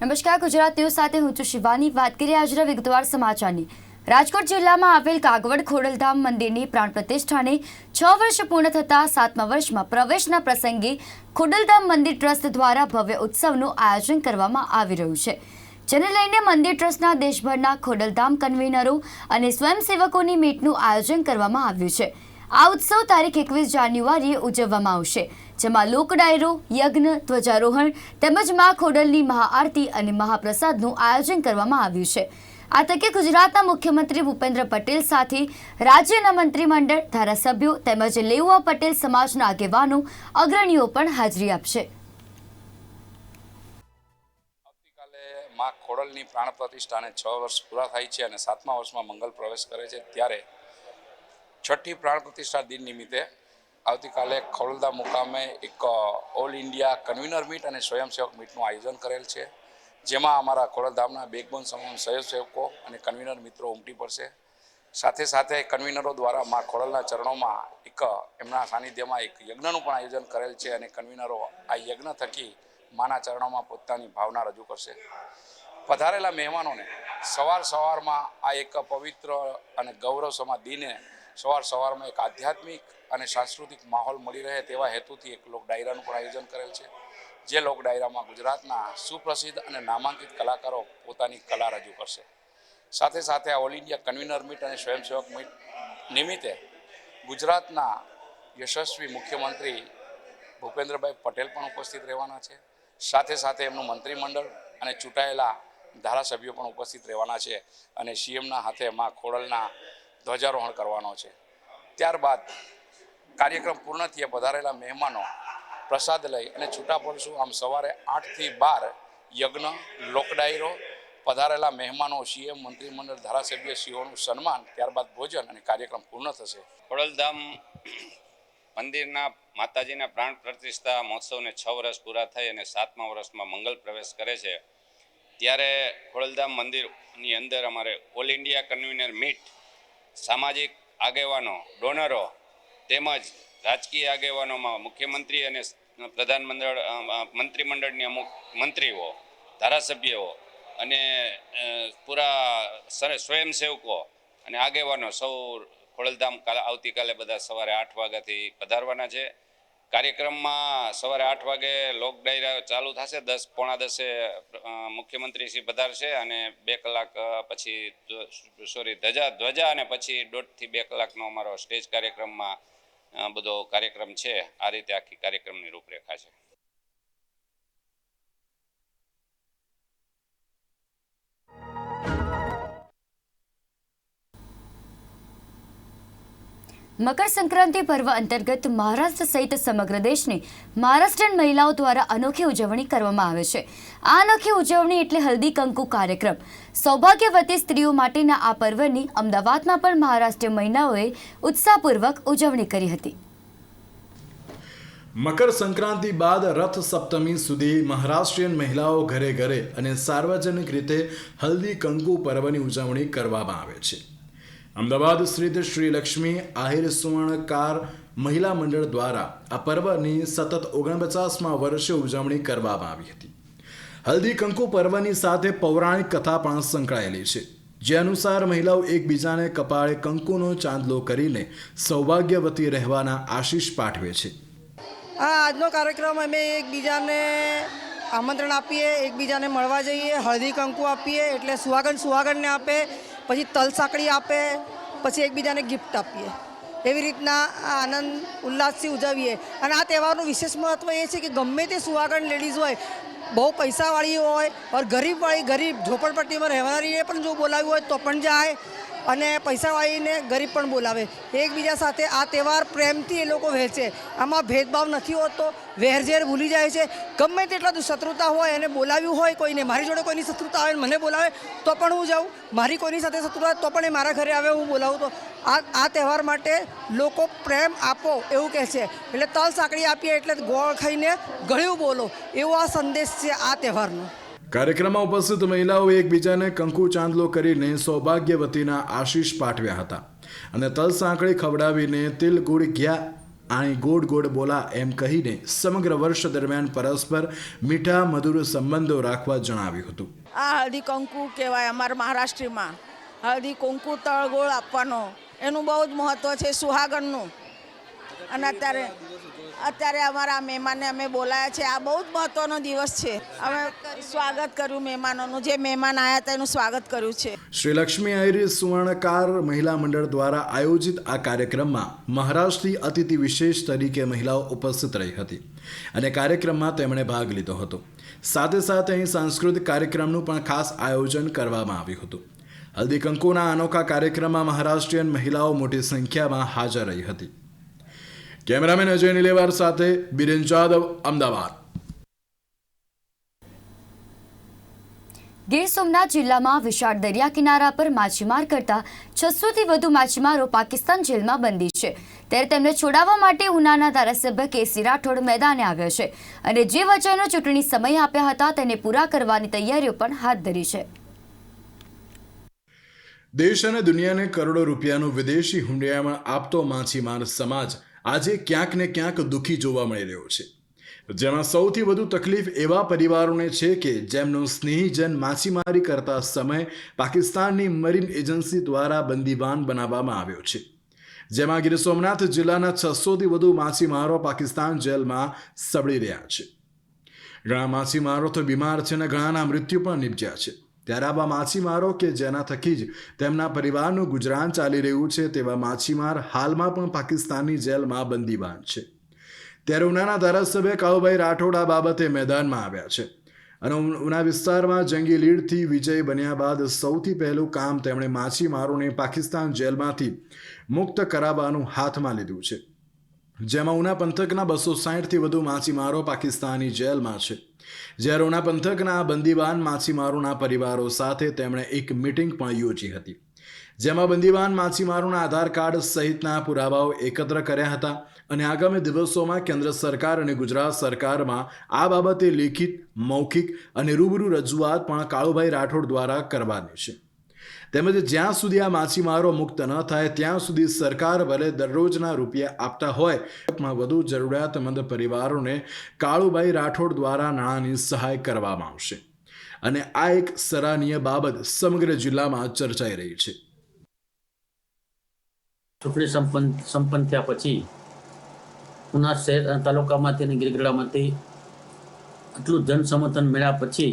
નમસ્કાર, ગુજરાત ન્યૂઝ સાથે હું છું શિવાની. વાત કરીએ આજના વિગતવાર સમાચારની. રાજકોટ જિલ્લામાં આવેલ કાગવડ ખોડલધામ મંદિરની પ્રાણ પ્રતિષ્ઠાને છ વર્ષ પૂર્ણ થતા સાતમા વર્ષમાં પ્રવેશના પ્રસંગે ખોડલધામ મંદિર ટ્રસ્ટ દ્વારા ભવ્ય ઉત્સવનું આયોજન કરવામાં આવી રહ્યું છે, જેને લઈને મંદિર ટ્રસ્ટના દેશભરના ખોડલધામ કન્વીનરો અને સ્વયંસેવકોની મીટનું આયોજન કરવામાં આવ્યું છે. આ ઉત્સવ તારીખ એકવીસ જાન્યુઆરીએ ઉજવવામાં આવશે, જેમાં લોક ડાયરો, યજ્ઞ, ધ્વજારોહણ તેમજ મા ખોડલની મહાઆરતી અને મહાપ્રસાદનું આયોજન કરવામાં આવ્યું છે. આ તકે ગુજરાતના મુખ્યમંત્રી ભૂપેન્દ્ર પટેલ સાથે રાજ્યના મંત્રીમંડળ, ધારાસભ્યો તેમજ લેઉવા પટેલ સમાજના આગેવાનો અગ્રણીઓ પણ હાજરી આપશે. આવતીકાલે મા ખોડલની પ્રાણ પ્રતિષ્ઠાને છ વર્ષ પૂરા થાય છે અને સાતમા વર્ષમાં મંગલ પ્રવેશ કરે છે. ત્યારે છઠ્ઠી પ્રાણ પ્રતિષ્ઠા દિન નિમિત્તે આવતીકાલે ખોડલદા મુકામે એક ઓલ ઇન્ડિયા કન્વીનર મીટ અને સ્વયંસેવક મીટનું આયોજન કરેલ છે. જેમાં અમારા ખોડલધામના બેકબોન સમૂહ સ્વયંસેવકો અને કન્વીનર મિત્રો ઉમટી પડશે. સાથે સાથે કન્વીનરો દ્વારા મા ખોડલના ચરણોમાં એક એમના સાનિધ્યમાં એક યજ્ઞનું પણ આયોજન કરેલ છે અને કન્વીનરો આ યજ્ઞ થકી માના ચરણોમાં પોતાની ભાવના રજૂ કરશે. પધારેલા મહેમાનોને સવાર સવારમાં આ એક પવિત્ર અને ગૌરવસમા દિને સવાર સવારમાં એક આધ્યાત્મિક અને સાંસ્કૃતિક માહોલ મળી રહે તેવા હેતુથી એક લોક ડાયરાનું પણ આયોજન કરેલ છે, જે લોક ડાયરામાં ગુજરાતના સુપ્રસિદ્ધ અને નામાંકિત કલાકારો પોતાની કલા રજૂ કરશે. સાથે સાથે આ ઓલ ઇન્ડિયા કન્વીનર મીટ અને સ્વયંસેવક મીટ નિમિત્તે ગુજરાતના યશસ્વી મુખ્યમંત્રી ભૂપેન્દ્રભાઈ પટેલ પણ ઉપસ્થિત રહેવાના છે. સાથે સાથે એમનું મંત્રીમંડળ અને ચૂંટાયેલા ધારાસભ્યો પણ ઉપસ્થિત રહેવાના છે અને સીએમના હાથે માં ખોડલના ધ્વજારોહણ કરવાનો છે. ત્યારબાદ કાર્યક્રમ પૂર્ણ થયા પધારેલા મહેમાનો પ્રસાદ લઈ અને છૂટા પડશું આમ સવારે આઠથી બાર યજ્ઞ, લોકડાયરો, પધારેલા મહેમાનો, સીએમ, મંત્રીમંડળ, ધારાસભ્ય સીઓનું સન્માન, ત્યારબાદ ભોજન અને કાર્યક્રમ પૂર્ણ થશે. ખોડલધામ મંદિરના માતાજીના પ્રાણ પ્રતિષ્ઠા મહોત્સવને છ વર્ષ પૂરા થઈ અને સાતમા વર્ષમાં મંગલ પ્રવેશ કરે છે. ત્યારે ખોડલધામ મંદિરની અંદર અમારે ઓલ ઇન્ડિયા કન્વીનર મીટ સામાજિક આગેવાનો, ડોનરો તેમજ રાજકીય આગેવાનોમાં મુખ્યમંત્રી અને પ્રધાનમંડળ મંત્રીમંડળની અમુક મંત્રીઓ, ધારાસભ્યો અને પૂરા સ્વયંસેવકો અને આગેવાનો સૌ ખોડલધામ કાલે, આવતીકાલે બધા સવારે આઠ વાગ્યાથી પધારવાના છે. કાર્યક્રમમાં સવારે આઠ વાગે લોક ડાયરા ચાલુ થશે. દસ પોણા દસે મુખ્યમંત્રી શ્રી પધારશે અને બે કલાક પછી સોરી, ધજા, ધ્વજા અને પછી દોઢથી બે કલાકનો અમારો સ્ટેજ કાર્યક્રમમાં બધો કાર્યક્રમ છે. આ રીતે આખી કાર્યક્રમની રૂપરેખા છે. મકર સંક્રાંતિ પર્વ અંતર્ગત મહારાષ્ટ્ર સહિત સમગ્ર દેશની મહારાષ્ટ્રીયન મહિલાઓ દ્વારા અનોખી ઉજવણી કરવામાં આવે છે. આ અનોખી ઉજવણી એટલે હલ્દી કંકુ કાર્યક્રમ. સૌભાગ્યવતી સ્ત્રીઓ માટેના આ પર્વની અમદાવાદમાં પણ મહારાષ્ટ્રીય મહિલાઓએ ઉત્સાહપૂર્વક ઉજવણી કરી હતી. મકર સંક્રાંતિ બાદ રથ સપ્તમી સુધી મહારાષ્ટ્રીયન મહિલાઓ ઘરે ઘરે અને સાર્વજનિક રીતે હલ્દી કંકુ પર્વની ઉજવણી કરવામાં આવે છે. અમદાવાદ સ્થિત શ્રી લક્ષ્મી આહિર સુવર્ણકાર મહિલા મંડળ દ્વારા આ પર્વની સતત ઓગણપચાસમાં વર્ષે ઉજવણી કરવામાં આવી હતી. હલ્દી કંકુ પર્વની સાથે પૌરાણિક કથા પણ સંકળાયેલી છે. જે અનુસાર મહિલાઓ એકબીજાને કપાળે કંકુનો ચાંદલો કરીને સૌભાગ્યવતી રહેવાના આશીષ પાઠવે છે. આ આજનો કાર્યક્રમ અમે એકબીજાને આમંત્રણ આપીએ, એકબીજાને મળવા જઈએ હળદી કંકુ આપીએ એટલે સુહાગન સુહાગનને આપે પછી તલસાંકળી આપે, પછી એકબીજાને ગિફ્ટ આપીએ. એવી રીતના આ આનંદ, ઉલ્લાસથી ઉજવીએ. અને આ તહેવારનું વિશેષ મહત્ત્વ એ છે કે ગમે તે સુહાગણ લેડીઝ હોય, બહુ પૈસાવાળી હોય, ઓર ગરીબવાળી ગરીબ, ઝોપડપટ્ટીમાં રહેનારીને પણ જો બોલાવ્યું હોય તો પણ જાય. અને પૈસાવાળીને ગરીબ પણ બોલાવે. એકબીજા સાથે આ તહેવાર પ્રેમથી એ લોકો વહેંચે. આમાં ભેદભાવ નથી હોતો વેરઝેર ભૂલી જાય છે. ગમે તેટલા શત્રુતા હોય, એને બોલાવ્યું હોય કોઈને, મારી જોડે કોઈની શત્રુતા આવે મને બોલાવે, તો પણ હું જાઉં. મારી કોઈની સાથે શત્રુતા તો પણ એ મારા ઘરે આવે, હું બોલાવું. તો આ આ તહેવાર માટે લોકો પ્રેમ આપો એવું કહે છે. એટલે તલ સાંકળી આપીએ એટલે ગોળ ખાઈને ગળ્યું બોલો. એવો આ સંદેશ છે આ તહેવારનો. કાર્યક્રમમાં ઉપસ્થિત મહિલાઓએ એકબીજાને કંકુ ચાંદલો કરીને સૌભાગ્યવતીના આશીષ પાઠવ્યા હતા. અને તલ સાંકળી ખવડાવીને તિલ ગુડ ઘ્યા, આણી ગોડ ગોડ બોલા એમ કહીને સમગ્ર વર્ષ દરમિયાન પરસ્પર મીઠા, મધુર સંબંધો રાખવા જણાવ્યું હતું. આ હલ્દી કંકુ કહેવાય અમારા મહારાષ્ટ્રમાં. હલ્દી કંકુ તળગોળ આપવાનો. એનું બહુ જ મહત્ત્વ છે સુહાગણનું અને અત્યારે અત્યારે અમારા મહેમાનને અમે બોલાયા છે. આ બહુ જ મહત્ત્વનો દિવસ છે. અમે સ્વાગત કર્યું મહેમાનોનું. જે મહેમાન આવ્યા હતા એનું સ્વાગત કર્યું છે. શ્રી લક્ષ્મી આયરી સુવર્ણકાર મહિલા મંડળ દ્વારા આયોજિત આ કાર્યક્રમમાં મહારાષ્ટ્રની અતિથિ વિશેષ તરીકે મહિલાઓ ઉપસ્થિત રહી હતી અને કાર્યક્રમમાં તેમણે ભાગ લીધો હતો. સાથે સાથે અહીં સાંસ્કૃતિક કાર્યક્રમનું પણ ખાસ આયોજન કરવામાં આવ્યું હતું. હલ્દી કંકુના અનોખા કાર્યક્રમમાં મહારાષ્ટ્રીયન મહિલાઓ મોટી સંખ્યામાં હાજર રહી હતી. કેમેરામેન અજય નિલેવાર સાથે બિરેન જાદવ અમદાવાદ. ગીર સોમનાથ જિલ્લામાં વિશાળ દરિયા કિનારા પર માછીમાર કરતા છસોથી વધુ માછીમારો પાકિસ્તાન જેલમાં બંદી છે. ત્યારે તેમને છોડાવવા માટે ઉનાના ધારાસભ્ય કેસી રાઠોડ મેદાને આવ્યો છે અને જે વચનો ચૂંટણી સમય આપ્યા હતા તેને પૂરા કરવાની તૈયારીઓ પણ હાથ ધરી છે. દેશ અને દુનિયાને કરોડો રૂપિયાનું વિદેશી હુંડિયામણ આપતો માછીમાર સમાજ આજે ક્યાંક ને ક્યાંક દુઃખી જોવા મળી રહ્યો છે. જેમાં સૌથી વધુ તકલીફ એવા પરિવારોને છે કે જેમનો સ્નેહીજન માછીમારી કરતા સમય પાકિસ્તાનની મરીન એજન્સી દ્વારા બંદીવાન બનાવવામાં આવ્યો છે. જેમાં ગીર સોમનાથ જિલ્લાના છસોથી વધુ માછીમારો પાકિસ્તાન જેલમાં સબળી રહ્યા છે. ઘણા માછીમારો તો બીમાર છે અને ઘણાના મૃત્યુ પણ નિપજ્યા છે. ત્યારે આવા માછીમારો કે જેના થકી જ તેમના પરિવારનું ગુજરાન ચાલી રહ્યું છે તેવા માછીમાર હાલમાં પણ પાકિસ્તાનની જેલમાં બંદીબાન છે. ત્યારે ઉનાના ધારાસભ્ય કાઉભાઈ રાઠોડ બાબતે મેદાનમાં આવ્યા છે અને ઉના વિસ્તારમાં જંગી લીડથી વિજય બન્યા બાદ સૌથી પહેલું કામ તેમણે માછીમારોને પાકિસ્તાન જેલમાંથી મુક્ત કરાવવાનું હાથમાં લીધું છે. જેમાં ઉના પંથકના બસો સાહીઠથી વધુ માછીમારો પાકિસ્તાની જેલમાં છે. જ્યારે પંથકના બંદીવાન માછીમારોના પરિવારો સાથે તેમણે એક મિટિંગ પણ યોજી હતી, જેમાં બંદીવાન માછીમારોના આધાર કાર્ડ સહિતના પુરાવાઓ એકત્ર કર્યા હતા અને આગામી દિવસોમાં કેન્દ્ર સરકાર અને ગુજરાત સરકારમાં આ બાબતે લેખિત, મૌખિક અને રૂબરૂ રજૂઆત પણ કાળુભાઈ રાઠોડ દ્વારા કરવાની છે. તેમજ જ્યાં સુધી આ માછીમારો મુક્ત ન થાય, ત્યાં સુધી સરકાર ભલે દરરોજના રૂપિયા આપતા હોય વધુ જરૂરિયાતમંદ પરિવારોને કાળુભાઈ રાઠોડ દ્વારા નાણાંની સહાય કરવામાં આવશે. અને આ એક સરાહનીય બાબત સમગ્ર જિલ્લામાં ચર્ચાઈ રહી છે. ચૂંટણી સંપન્ન સંપન્ન થયા પછી ઉના શહેર અને તાલુકામાંથી અને ગિરગડામાંથી આટલું જન સમર્થન મળ્યા પછી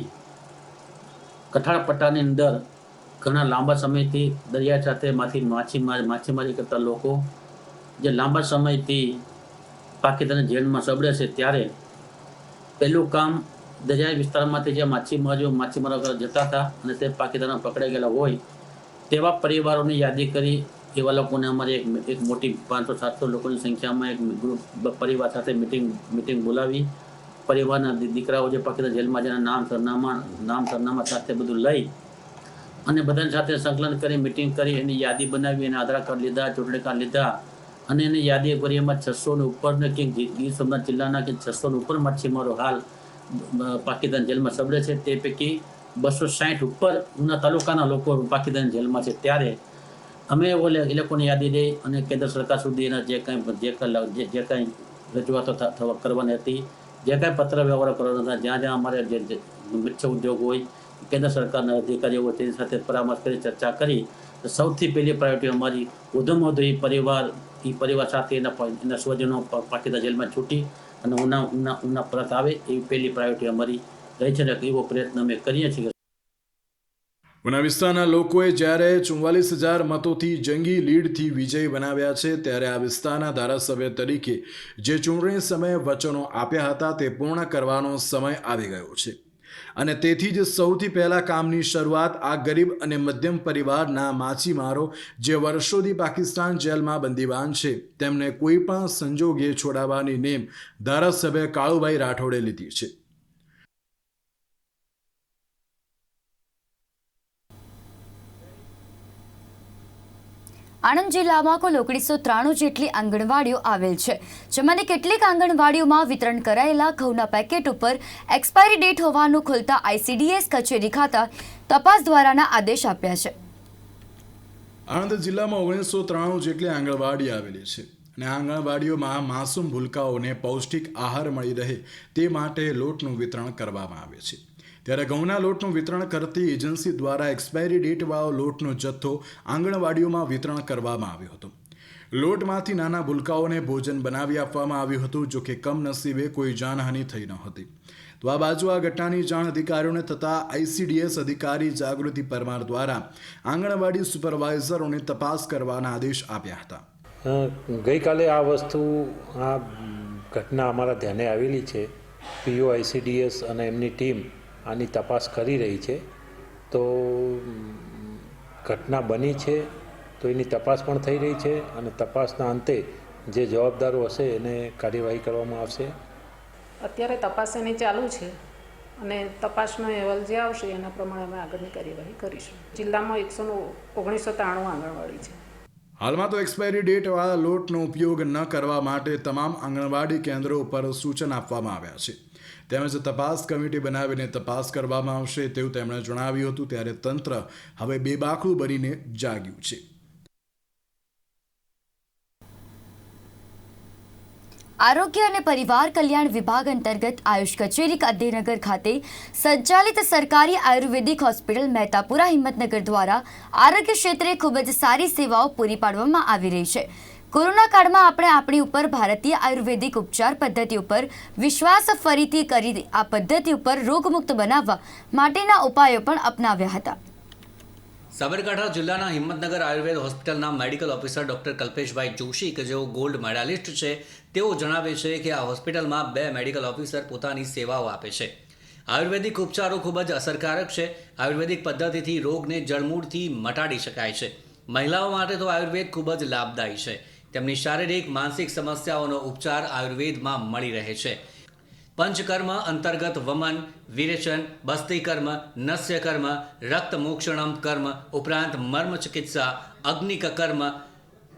કઠાળ પટ્ટાની અંદર ઘણા લાંબા સમયથી દરિયા સાથે માંથી માછીમાર માછીમારી કરતા લોકો જે લાંબા સમયથી પાકિસ્તાન જેલમાં સબડે છે ત્યારે પહેલું કામ દરિયાઈ વિસ્તારમાંથી જે માછીમારો કરવા જતા હતા અને તે પાકિસ્તાનમાં પકડાઈ ગયેલા હોય તેવા પરિવારોની યાદી કરી એવા લોકોને અમારે એક એક મોટી પાંચસો સાતસો લોકોની સંખ્યામાં એક ગ્રુપ પરિવાર સાથે મિટિંગ મિટિંગ બોલાવી પરિવારના દીકરાઓ જે પાકિસ્તાન જેલમાં જેના નામ સરનામા નામ સરનામા સાથે બધું લઈ અને બધાની સાથે સંકલન કરી મિટિંગ કરી, એની યાદી બનાવી એને આધાર કાર્ડ લીધા, ચૂંટણી કાર્ડ લીધા. અને એની યાદી કરી એમાં છસો ને ઉપર ને કે ગીર સોમનાથ જિલ્લાના કે છસો ને ઉપર માછીમારો હાલ પાકિસ્તાન જેલમાં સબડે છે. તે પૈકી બસો સાઠ ઉપર ઉના તાલુકાના લોકો પાકિસ્તાન જેલમાં છે. ત્યારે અમે ઓલે એ લોકોની યાદી દઈ અને કેન્દ્ર સરકાર સુધી એના જે કાંઈ જે કાંઈ જે- કાંઈ રજૂઆતો કરવાની હતી, જે કાંઈ પત્ર વ્યવહારો કરવાના હતા, જ્યાં જ્યાં અમારે જે મત્સ્ય ઉદ્યોગ હોય કેન્દ્ર સરકારના અધિકારીઓ તેની સાથે પરામર્શ કરી, ચર્ચા કરી. સૌથી પહેલી પ્રાયોરિટી અમારી વધુમાં વધુ એ પરિવાર એ પરિવાર સાથે એના એના સ્વજનો પ- પાકિસ્તાન જેલમાં છૂટી અને ઉના ઉના ઉના પરત આવે એવી પહેલી પ્રાયોરિટી અમારી રહી છે ને એવો પ્રયત્ન અમે કરીએ છીએ. ઉના વિસ્તારના લોકોએ જ્યારે ચુમ્વાલીસ હજાર મતોથી જંગી લીડથી વિજય બનાવ્યા છે, ત્યારે આ વિસ્તારના ધારાસભ્ય તરીકે જે ચૂંટણી સમયે વચનો આપ્યા હતા તે પૂર્ણ કરવાનો સમય આવી ગયો છે. અને તેથી જ સૌથી પહેલા કામની શરૂઆત આ ગરીબ અને મધ્યમ પરિવારના માછીમારો જે વર્ષોથી પાકિસ્તાન જેલમાં બંદીવાન છે, તેમને કોઈ પણ સંજોગે છોડાવવાની નેમ ધારાસભ્ય કાળુભાઈ રાઠોડે લીધી છે. આણંદ જિલ્લામાં કુલ ઓગણીસો ત્રાણું જેટલી આંગણવાડીઓ આવેલ છે, જેમાંની કેટલીક આંગણવાડીઓમાં વિતરણ કરાયેલા ઘઉંના પેકેટ ઉપર એક્સપાયરી ડેટ હોવાનું ખુલતા આઈસીડીએસ કચેરી ખાતા તપાસ દ્વારાના આદેશ આપ્યા છે. આણંદ જિલ્લામાં ઓગણીસો ત્રાણું જેટલી આંગણવાડી આવેલી છે અને આંગણવાડીઓમાં માસૂમ ભૂલકાઓને પૌષ્ટિક આહાર મળી રહે તે માટે લોટનું વિતરણ કરવામાં આવે છે. ત્યારે ઘઉંના લોટનું વિતરણ કરતી એજન્સી દ્વારા એક્સપાયરી ડેટવાળો લોટનો જથ્થો આંગણવાડીઓમાં વિતરણ કરવામાં આવ્યો હતો. લોટમાંથી નાના ભૂલકાઓને ભોજન બનાવી આપવામાં આવ્યું હતું જો કે કમનસીબે કોઈ જાનહાનિ થઈ ન હતી. તો આ બાજુ આ ઘટનાની જાણ અધિકારીઓને થતાં આઈસીડીએસ અધિકારી જાગૃતિ પરમાર દ્વારા આંગણવાડી સુપરવાઇઝરોને તપાસ કરવાના આદેશ આપ્યા હતા. ગઈકાલે આ વસ્તુ, આ ઘટના અમારા ધ્યાને આવેલી છે. પીઓ, આઈસીડીએસ અને એમની ટીમ આની તપાસ કરી રહી છે. તો ઘટના બની છે તો એની તપાસ પણ થઈ રહી છે અને તપાસના અંતે જે જવાબદારો હશે એને કાર્યવાહી કરવામાં આવશે. અત્યારે તપાસ એની ચાલુ છે અને તપાસનો અહેવાલ જે આવશે એના પ્રમાણે અમે આગળની કાર્યવાહી કરીશું. જિલ્લામાં એકસો ઓગણીસો ત્રાણું આંગણવાડી છે. હાલમાં તો એક્સપાયરી ડેટવાળા લોટનો ઉપયોગ ન કરવા માટે તમામ આંગણવાડી કેન્દ્રો ઉપર સૂચન આપવામાં આવ્યા છે. તેમજ તપાસ કમિટી બનાવીને તપાસ કરવામાં આવશે તેવું તેમણે જણાવ્યું હતું, ત્યારે તંત્ર હવે બેબાકળું બનીને જાગ્યું છે. આરોગ્ય અને પરિવાર કલ્યાણ વિભાગ અંતર્ગત આયુષ કચેરી ગાંધીનગર ખાતે સંચાલિત સરકારી આયુર્વેદિક હોસ્પિટલ મહેતાપુરા હિંમતનગર દ્વારા આરોગ્ય ક્ષેત્રે ખૂબ જ સારી સેવાઓ પૂરી પાડવામાં આવી રહી છે. કોરોના કાળમાં આપણે આપણી ઉપર ભારતીય આયુર્વેદિક ઉપચાર પદ્ધતિ ઉપર વિશ્વાસ ફરીથી કરી આ પદ્ધતિ ઉપર રોગમુક્ત બનાવવા માટેના ઉપાયો પણ અપનાવ્યા હતા. સાબરકાંઠા જિલ્લાના હિંમતનગર આયુર્વેદ હોસ્પિટલના medical officer doctor Kalpeshbhai Joshi, કે જેઓ ગોલ્ડ મેડાલિસ્ટ છે, તેઓ જણાવે છે કે આ હોસ્પિટલમાં બે મેડિકલ ઓફિસર પોતાની સેવાઓ આપે છે. આયુર્વેદિક ઉપચારો ખૂબ જ અસરકારક છે. આયુર્વેદિક પદ્ધતિથી રોગને જળમૂળથી મટાડી શકાય છે. મહિલાઓ માટે તો આયુર્વેદ ખૂબ જ લાભદાયી છે. તેમની શારીરિક, માનસિક સમસ્યાઓનો ઉપચાર આયુર્વેદમાં મળી રહે છે. પંચકર્મ અંતર્ગત વમન, વિરેચન, બસ્તીકર્મ, નસ્યકર્મ, રક્તમોક્ષણમ કર્મ, ઉપરાંત મર્મ ચિકિત્સા અગ્નિક કર્મ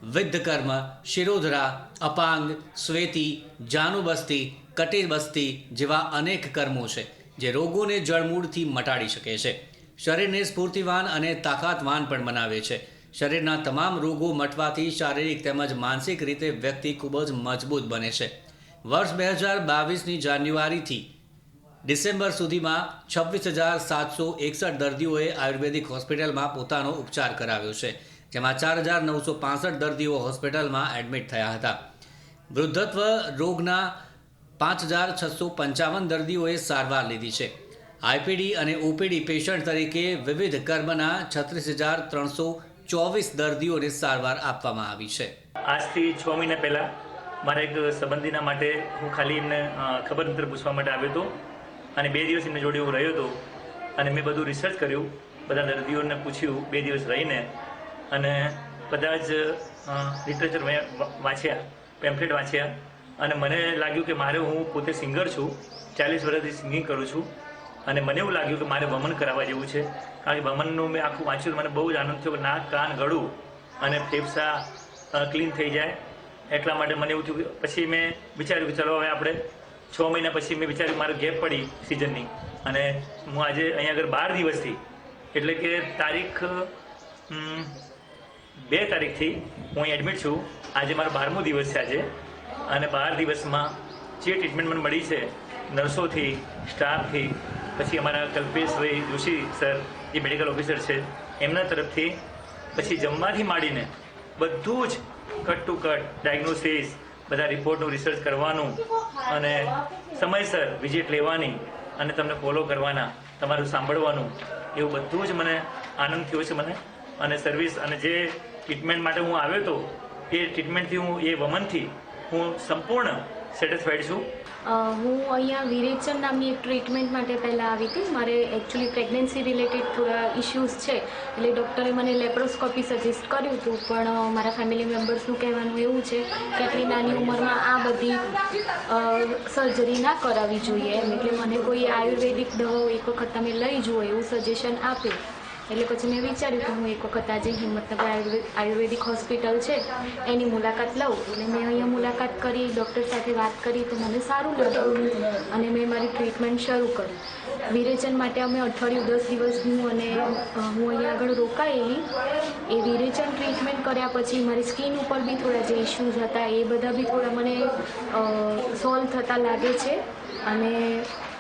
વિદ્ધકર્મ, શિરોધરા, અપાંગ, સ્વેતી, જાનુબસ્તી કટિબસ્તી જેવા અનેક કર્મો છે, જે રોગોને જળમૂળથી મટાડી શકે છે. શરીરને સ્ફૂર્તિવાન અને તાકાતવાન પણ બનાવે છે. શરીરના તમામ રોગો મટવાથી શારીરિક તેમજ માનસિક રીતે વ્યક્તિ ખૂબ જ મજબૂત બને છે. વર્ષ બે હજાર બાવીસની જાન્યુઆરીથી ડિસેમ્બર સુધીમાં છવ્વીસ હજાર સાતસો એકસઠ દર્દીઓએ આયુર્વેદિક હોસ્પિટલમાં પોતાનો ઉપચાર કરાવ્યો છે, જેમાં ચાર હજાર નવસો પાસઠ દર્દીઓ હોસ્પિટલમાં એડમિટ થયા હતા. વૃદ્ધત્વ રોગના પાંચ હજાર છસો પંચાવન દર્દીઓએ સારવાર લીધી છે. આઈપીડી અને ઓપીડી પેશન્ટ તરીકે વિવિધ કર્મના છત્રીસ હજાર ત્રણસો ચોવીસ દર્દીઓને સારવાર આપવામાં આવી છે. આજથી છ મહિના પહેલાં મારા એક સંબંધીના માટે હું ખાલી એમને ખબર અંતર પૂછવા માટે આવ્યો હતો. અને બે દિવસ એમની જોડે હું રહ્યો હતો. અને મેં બધું રિસર્ચ કર્યું. બધા દર્દીઓને પૂછ્યું, બે દિવસ રહીને. અને બધા જ લિટરેચર વાંચ્યા પેમ્ફલેટ વાંચ્યા. અને મને લાગ્યું કે મારે હું પોતે સિંગર છું. ચાલીસ વર્ષથી સિંગિંગ કરું છું. અને મને એવું લાગ્યું કે મારે વમન કરાવવા જેવું છે. કારણ કે વમનનું મેં આખું વાંચ્યું મને બહુ જ આનંદ થયો કે નાક કાન ગળું અને ફેફસા ક્લીન થઈ જાય. એટલા માટે મને એવું થયું પછી મેં વિચાર્યું કે ચલો હવે આપણે છ મહિના પછી મેં વિચાર્યું મારે ગેપ પડી સિઝનની અને હું આજે અહીંયા આગળ બાર દિવસથી, એટલે કે તારીખ બે તારીખથી હું અહીં એડમિટ છું. આજે મારો બારમો દિવસ છે આજે. અને બાર દિવસમાં જે ટ્રીટમેન્ટ મને મળી છે, નર્સોથી સ્ટાફથી પછી અમારા કલ્પેશભાઈ જોશી સર, જે મેડિકલ ઓફિસર છે, એમના તરફથી પછી જમવાથી માંડીને બધું જ કટ ટુ કટ ડાયગ્નોસિસ બધા રિપોર્ટનું રિસર્ચ કરવાનું અને સમયસર વિઝિટ લેવાની અને તમને ફોલો કરવાના, તમારું સાંભળવાનું, એવું બધું જ મને આનંદ થયો છે મને. અને સર્વિસ અને જે ટ્રીટમેન્ટ માટે હું આવ્યો હતો એ ટ્રીટમેન્ટથી હું, એ વમનથી હું સંપૂર્ણ સેટિસ્ફાઈડ છું. હું અહીંયા વિરેચન નામની એક ટ્રીટમેન્ટ માટે પહેલાં આવી હતી. મારે એકચ્યુઅલી પ્રેગ્નન્સી રિલેટેડ થોડા ઇશ્યુઝ છે, એટલે ડૉક્ટરે મને લેપ્રોસ્કોપી સજેસ્ટ કર્યું હતું, પણ મારા ફેમિલી મેમ્બર્સનું કહેવાનું એવું છે કે આટલી નાની ઉંમરમાં આ બધી સર્જરી ના કરાવવી જોઈએ એમ. એટલે મને કોઈ આયુર્વેદિક દવાઓ એક વખત તમે લઈ જુઓ એવું સજેશન આપ્યું. એટલે પછી મેં વિચાર્યું કે હું એક વખત આજે હિંમતનગર આયુર્વેદ આયુર્વેદિક હોસ્પિટલ છે, એની મુલાકાત લઉં. એટલે મેં અહીંયા મુલાકાત કરી, ડૉક્ટર સાથે વાત કરી, તો મને સારું લાગ્યું. અને મેં મારી ટ્રીટમેન્ટ શરૂ કરી. વિરેચન માટે અમે અઠવાડિયું દસ દિવસનું અને હું અહીંયા આગળ રોકાયેલી. એ વિરેચન ટ્રીટમેન્ટ કર્યા પછી મારી સ્કિન ઉપર બી થોડા જે ઇશ્યુઝ હતા, એ બધા બી થોડા મને સોલ્વ થતા લાગે છે. અને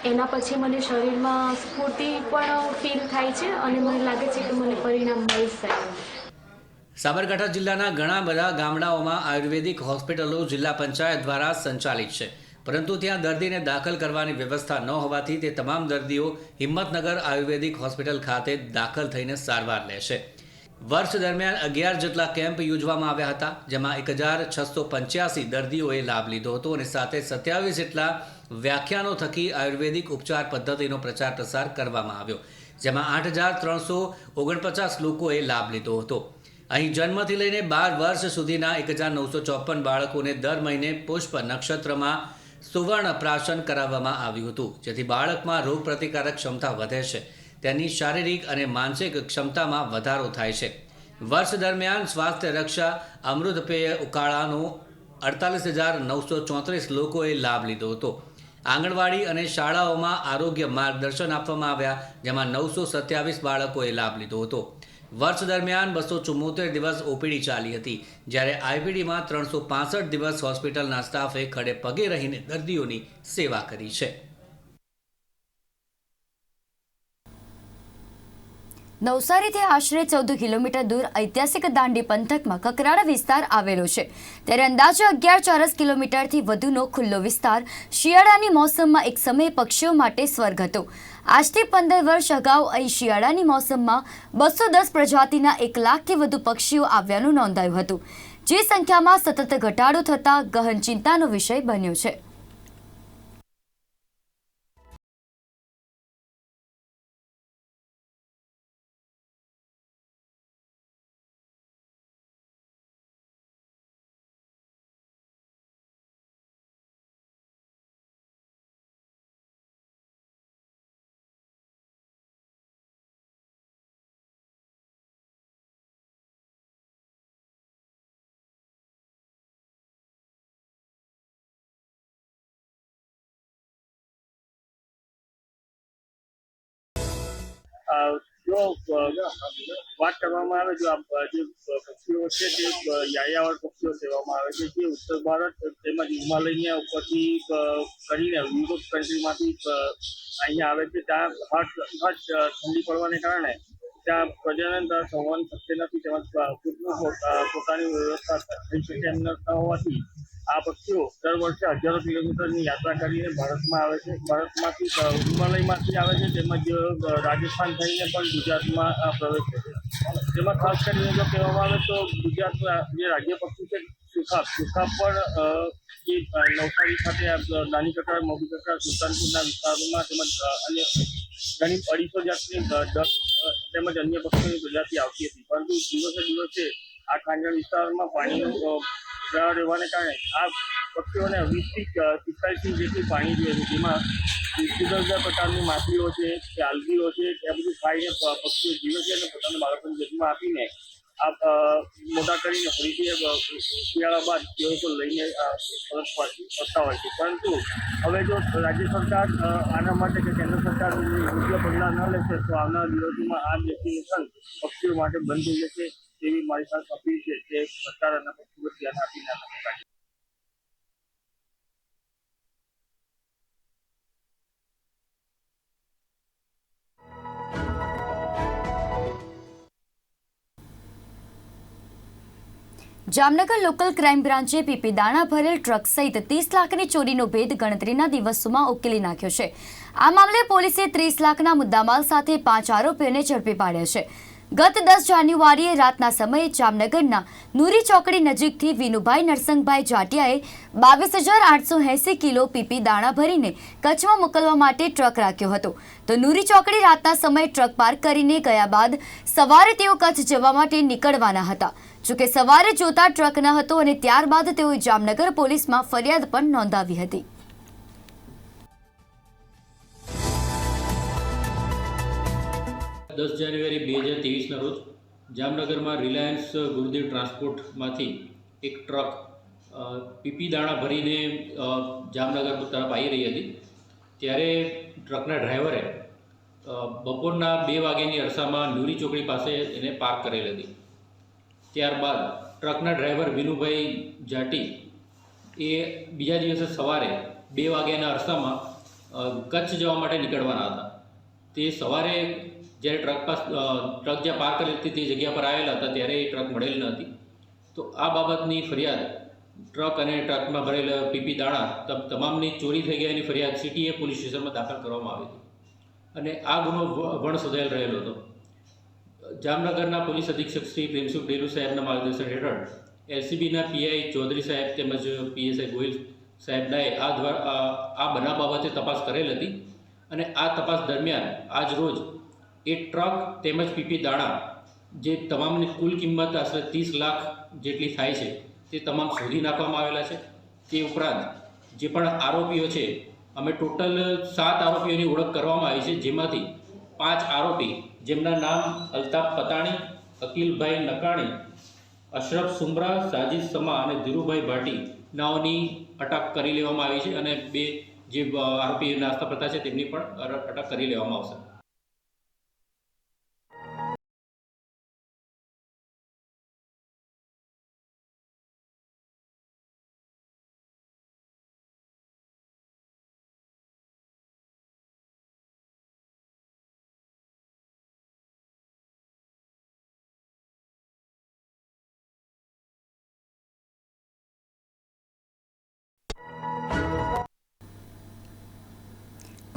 એના પછી મને શરીરમાં સ્ફૂર્તિ પણ ફીલ થાય છે અને મને લાગે છે કે મને પરિણામ મળશે સાબરકાંઠા જિલ્લાના ઘણા બધા ગામડાઓમાં આયુર્વેદિક હોસ્પિટલો જિલ્લા પંચાયત દ્વારા સંચાલિત છે. પરંતુ ત્યાં દર્દીને દાખલ કરવાની વ્યવસ્થા ન હોવાથી તે તમામ દર્દીઓ હિંમતનગર આયુર્વેદિક હોસ્પિટલ ખાતે દાખલ થઈને સારવાર લે છે. વર્ષ દરમિયાન અગિયાર જેટલા કેમ્પ યોજવામાં આવ્યા હતા, જેમાં એક હજાર છસો પંચ્યાસી દર્દીઓએ લાભ લીધો હતો અને સાથે સત્યાવીસ જેટલા વ્યાખ્યાનો થકી આયુર્વેદિક ઉપચાર પદ્ધતિનો પ્રચાર પ્રસાર કરવામાં આવ્યો, જેમાં આઠ હજાર ત્રણસો ઓગણપચાસ લોકોએ લાભ લીધો હતો. અહીં જન્મથી લઈને બાર વર્ષ સુધીના એક હજાર નવસો ચોપન બાળકોને દર મહિને પુષ્પ નક્ષત્રમાં સુવર્ણ પ્રાશન કરાવવામાં આવ્યું હતું, જેથી બાળકમાં રોગ પ્રતિકારક ક્ષમતા વધે છે. તેની શારીરિક અને માનસિક ક્ષમતામાં વધારો થાય છે. વર્ષ દરમિયાન સ્વાસ્થ્ય રક્ષા અમૃત પેય ઉકાળાનો અડતાલીસ હજાર નવસો ચોત્રીસ લોકોએ લાભ લીધો હતો. આંગણવાડી અને શાળાઓમાં આરોગ્ય માર્ગદર્શન આપવામાં આવ્યા, જેમાં નવસો સત્યાવીસ બાળકોએ લાભ લીધો હતો. વર્ષ દરમિયાન બસો ચુમ્મોતેર દિવસ ઓપીડી ચાલી હતી. જ્યારે આઈપીડીમાં ત્રણસો પાસઠ દિવસ હોસ્પિટલના સ્ટાફે ખડે પગે રહીને દર્દીઓની સેવા કરી છે. નવસારીથી આશરે ચૌદ કિલોમીટર દૂર ઐતિહાસિક દાંડી પંથકમાં કકરાડા વિસ્તાર આવેલો છે. ત્યારે અંદાજે અગિયાર ચોરસ કિલોમીટરથી વધુનો ખુલ્લો વિસ્તાર શિયાળાની મોસમમાં એક સમયે પક્ષીઓ માટે સ્વર્ગ હતો. આજથી પંદર વર્ષ અગાઉ અહીં શિયાળાની મોસમમાં બસો દસ પ્રજાતિના એક લાખથી વધુ પક્ષીઓ આવ્યાનું નોંધાયું હતું. જે સંખ્યામાં સતત ઘટાડો થતાં ગહન ચિંતાનો વિષય બન્યો છે. જો વાત કરવામાં આવે, જો આ જે પક્ષીઓ છે તે યાયાવર પક્ષીઓ કહેવામાં આવે છે, જે ઉત્તર ભારત તેમજ હિમાલયના ઉપરથી કરીને યુરોપ કન્ટ્રીમાંથી અહીંયા આવે છે. ત્યાં હટ હટ ઠંડી પડવાને કારણે ત્યાં પ્રજનન થવાનું શક્ય નથી, તેમજ પોતનું પોત- પોતાની વ્યવસ્થા થઈ શકે એમ ન હોવાથી આ પક્ષીઓ દર વર્ષે હજારો કિલોમીટરની યાત્રા કરીને ભારતમાં આવે છે. ભારતમાંથી હિમાલયમાંથી આવે છે, તેમજ રાજસ્થાન થઈને પણ ગુજરાતમાં પ્રવેશ છે. તેમાં ખાસ કરીને જો કહેવામાં આવે તો ગુજરાતના જે રાજ્ય પક્ષી છે સુખાપ સુખાપ પણ એ નવસારી ખાતે નાની કકરા મોટી કકરા સુલતાનપુરના વિસ્તારોમાં તેમજ અન્ય ઘણી અઢીસો જાતની ડક તેમજ અન્ય પક્ષીઓની પ્રજાતિ આવતી હતી. પરંતુ દિવસે દિવસે આ ખાંજણ વિસ્તારમાં પાણીનું ગળા રહેવાને કારણે આ પક્ષીઓને વીસથી પિસ્તાળીસ જેટલું પાણી જોઈએ જેમાં જુદા જુદા પ્રકારની માછલીઓ છે કે આલગીઓ છે, એ બધું ખાઈને પક્ષીઓ જીવે છે અને પોતાના બાળકોને જન્મમાં આપીને આ મોટા કરીને ફરીથી શિયાળા બાદ તેઓ લોકો લઈને પરત ફર- ફરતા હોય છે. પરંતુ હવે જો રાજ્ય સરકાર આના માટે કે કેન્દ્ર સરકાર યોગ્ય પગલાં ન લેશે તો આવનારા દિવસોમાં આ ડેસ્ટિનેશન પક્ષીઓ માટે બંધ થઈ જશે. તેવી મારી ખાસ અપીલ છે કે સરકાર આના પર ખૂબ ધ્યાન આપીને જામનગર લોકલ ક્રાઇમ બ્રાન્ચે પીપી દાણા ભરેલ ટ્રક સહિત ત્રીસ લાખની ચોરીનો ભેદ ગણતરીના દિવસોમાં ઉકેલી નાખ્યો છે. આ મામલે પોલીસે ત્રીસ લાખના મુદ્દામાલ સાથે પાંચ આરોપીઓને ઝડપી પાડ્યા છે. ગત દસ જાન્યુઆરીએ રાતના સમયે જામનગરના નૂરી ચોકડી નજીકથી વિનુભાઈ નરસંગભાઈ જાટિયાએ બાવીસ હજાર આઠસો એંસી કિલો પીપી દાણા ભરીને કચ્છમાં મોકલવા માટે ટ્રક રાખ્યો હતો. તો નૂરી ચોકડી રાતના સમયે ટ્રક પાર્ક કરીને ગયા બાદ સવારે તેઓ કચ્છ જવા માટે નીકળવાના હતા. જોકે સવારે જોતા ટ્રક ન હતો અને ત્યારબાદ તેઓએ જામનગર પોલીસમાં ફરિયાદ પણ નોંધાવી હતી. દસ જાન્યુઆરી બે હજાર ત્રેવીસના રોજ જામનગરમાં રિલાયન્સ ગુરુદેવ ટ્રાન્સપોર્ટમાંથી એક ટ્રક પીપી દાણા ભરીને જામનગર તરફ આવી રહી હતી. ત્યારે ટ્રકના ડ્રાઈવરે બપોરના બે વાગ્યાની અરસામાં નુરી ચોકડી પાસે એને પાર્ક કરેલ હતી. ત્યારબાદ ટ્રકના ડ્રાઈવર વિનુભાઈ જાટી એ બીજા દિવસે સવારે બે વાગ્યાના અરસામાં કચ્છ જવા માટે નીકળવાના હતા. તે સવારે જ્યારે ટ્રક પાસ ટ્રક જ્યાં પાર્ક કરેલી હતી તે જગ્યા પર આવેલા હતા, ત્યારે એ ટ્રક મળેલ ન હતી. તો આ બાબતની ફરિયાદ, ટ્રક અને ટ્રકમાં ભરેલ પીપી દાણા, તમ- તમામની ચોરી થઈ ગયાની ફરિયાદ સીટીએ પોલીસ સ્ટેશનમાં દાખલ કરવામાં આવી હતી. અને આ ગુનો વણ શોધાયેલ રહેલો હતો. જામનગરના પોલીસ અધિક્ષક શ્રી પ્રેમસુખ ડેલુ સાહેબના માર્ગદર્શન હેઠળ, એલસીબીના પીઆઈ ચૌધરી સાહેબ તેમજ પીએસઆઈ ગોહિલ સાહેબનાએ આ દ્વારા આ બનાવ બાબતે તપાસ કરેલ હતી. અને આ તપાસ દરમિયાન આજ રોજ એ ટ્રક તેમજ પીપી દાણા જે તમામની કુલ કિંમત આશરે ત્રીસ લાખ જેટલી થાય છે, તે તમામ શોધી નાખવામાં આવેલા છે. તે ઉપરાંત જે પણ આરોપીઓ છે, અમે ટોટલ સાત આરોપીઓની ઓળખ કરવામાં આવી છે, જેમાંથી પાંચ આરોપી, જેમના નામ અલ્તાફ પતાણી, અકિલભાઈ નકાણી, અશરફ સુમરા, સાજિદ સમા અને ધીરુભાઈ ભાટી નાઓની અટક કરી લેવામાં આવી છે અને બે જે આરોપી નાસ્તા પ્રથા છે, તેમની પણ અટક કરી લેવામાં આવશે.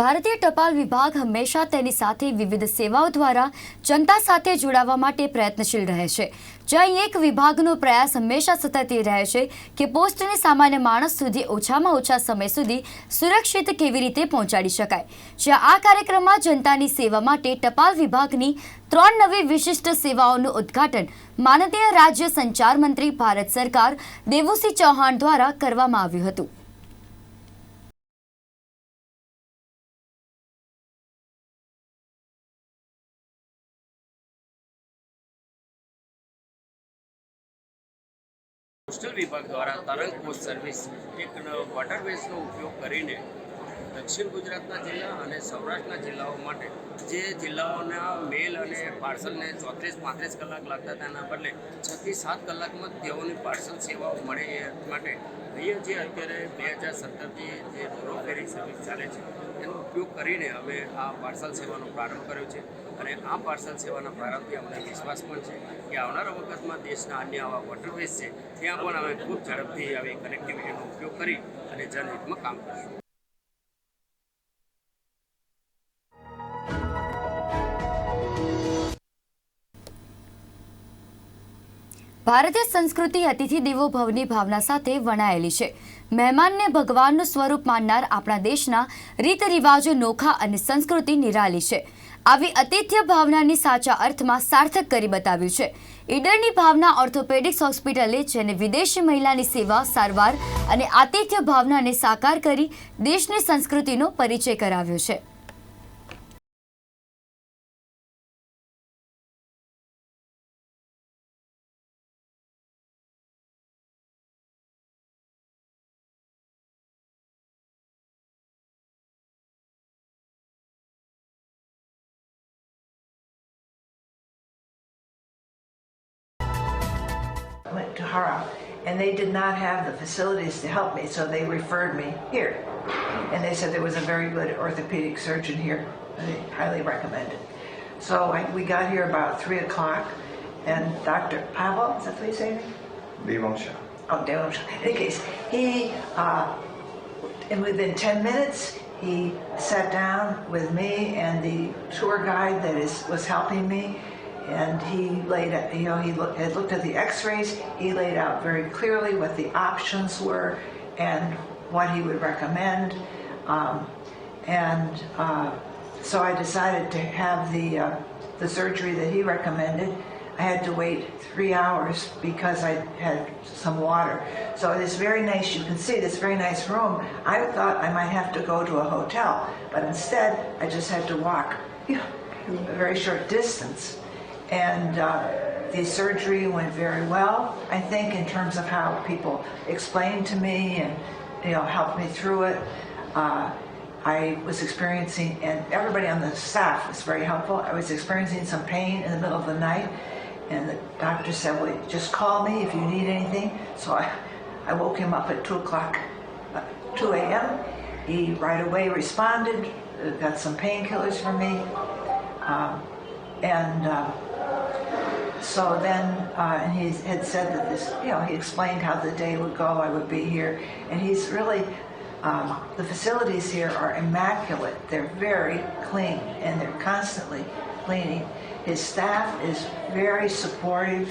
ભારતીય ટપાલ વિભાગ હંમેશા તેની સાથે વિવિધ સેવાઓ દ્વારા જનતા સાથે જોડાવા માટે પ્રયત્નશીલ રહે છે. જ્યાં એક વિભાગનો પ્રયાસ હંમેશા સતત એ રહે છે કે પોસ્ટને સામાન્ય માણસ સુધી ઓછામાં ઓછા સમય સુધી સુરક્ષિત કેવી રીતે પહોંચાડી શકાય. જ્યાં આ કાર્યક્રમમાં જનતાની સેવા માટે ટપાલ વિભાગની ત્રણ નવી વિશિષ્ટ સેવાઓનું ઉદ્ઘાટન માનનીય રાજ્ય સંચાર મંત્રી ભારત સરકાર દેવુસિંહ ચૌહાણ દ્વારા કરવામાં આવ્યું હતું. પોસ્ટલ વિભાગ દ્વારા તરંગ પોસ્ટ સર્વિસ, એક વોટરવેઝનો ઉપયોગ કરીને દક્ષિણ ગુજરાતના જિલ્લા અને સૌરાષ્ટ્રના જિલ્લાઓ માટે, જે જિલ્લાઓના મેલ અને પાર્સલને ચોત્રીસ પાંત્રીસ કલાક લાગતા તેના બદલે છથી સાત કલાકમાં તેઓની પાર્સલ સેવાઓ મળે એ માટે અહીંયા જે અત્યારે બે હજાર સત્તરથી જે રો ફેરી સર્વિસ ચાલે છે, એનો ઉપયોગ કરીને અમે આ પાર્સલ સેવાનો પ્રારંભ કર્યો છે. અને આ પાર્સલ સેવાના પ્રારંભથી અમને વિશ્વાસ પણ છે કે આવનારા વખતમાં દેશના અન્ય આવા વોટરવેઝ છે, ત્યાં પણ અમે ખૂબ ઝડપથી આવી કનેક્ટિવિટીનો ઉપયોગ કરી અને જનહિતમાં કામ કરીશું. ભારતીય સંસ્કૃતિ અતિથિ દેવો ભવની ભાવના સાથે વણાયેલી છે. મહેમાનને ભગવાનનું સ્વરૂપ માનનાર આપણા દેશના રીત રિવાજો નોખા અને સંસ્કૃતિ નિરાલી છે. આવી અતિથ્ય ભાવનાની સાચા અર્થમાં સાર્થક કરી બતાવ્યું છે. ઈડરની ભાવના ઓર્થોપેડિક્સ હોસ્પિટલે જેને વિદેશી મહિલાની સેવા સારવાર અને આતિથ્ય ભાવનાને સાકાર કરી દેશની સંસ્કૃતિનો પરિચય કરાવ્યો છે. Harrow, and they did not have the facilities to help me, so they referred me here. And they said there was a very good orthopedic surgeon here. they highly recommend it. So I, we got here about three o'clock, and Dr. Pavel, is that what you say? Devamsha. Oh, Devamsha. In any case, he, uh, and within 10 minutes, he sat down with me and the tour guide that is was helping me, and he laid out, you know, he had looked at the X-rays. He laid out very clearly what the options were and what he would recommend, um, and uh, so I decided to have the uh, the surgery that he recommended. I had to wait three hours because I had some water. So this very nice, you can see this very nice room. I thought I might have to go to a hotel, but instead I just had to walk. A very short distance. And uh, the surgery went very well, I think, in terms of how people explained to me and, you know, helped me through it. Uh, I was experiencing, and everybody on the staff was very helpful. I was experiencing some pain in the middle of the night, and the doctor said, "Well, just call me if you need anything." So I, I woke him up at two o'clock, uh, 2 a.m. He right away responded, uh, got some painkillers for me, um, and. Uh, so then, uh, and he had said that this, you know, he explained how the day would go, I would be here, and he's really, um, the facilities here are immaculate. They're very clean, and they're constantly cleaning. His staff is very supportive.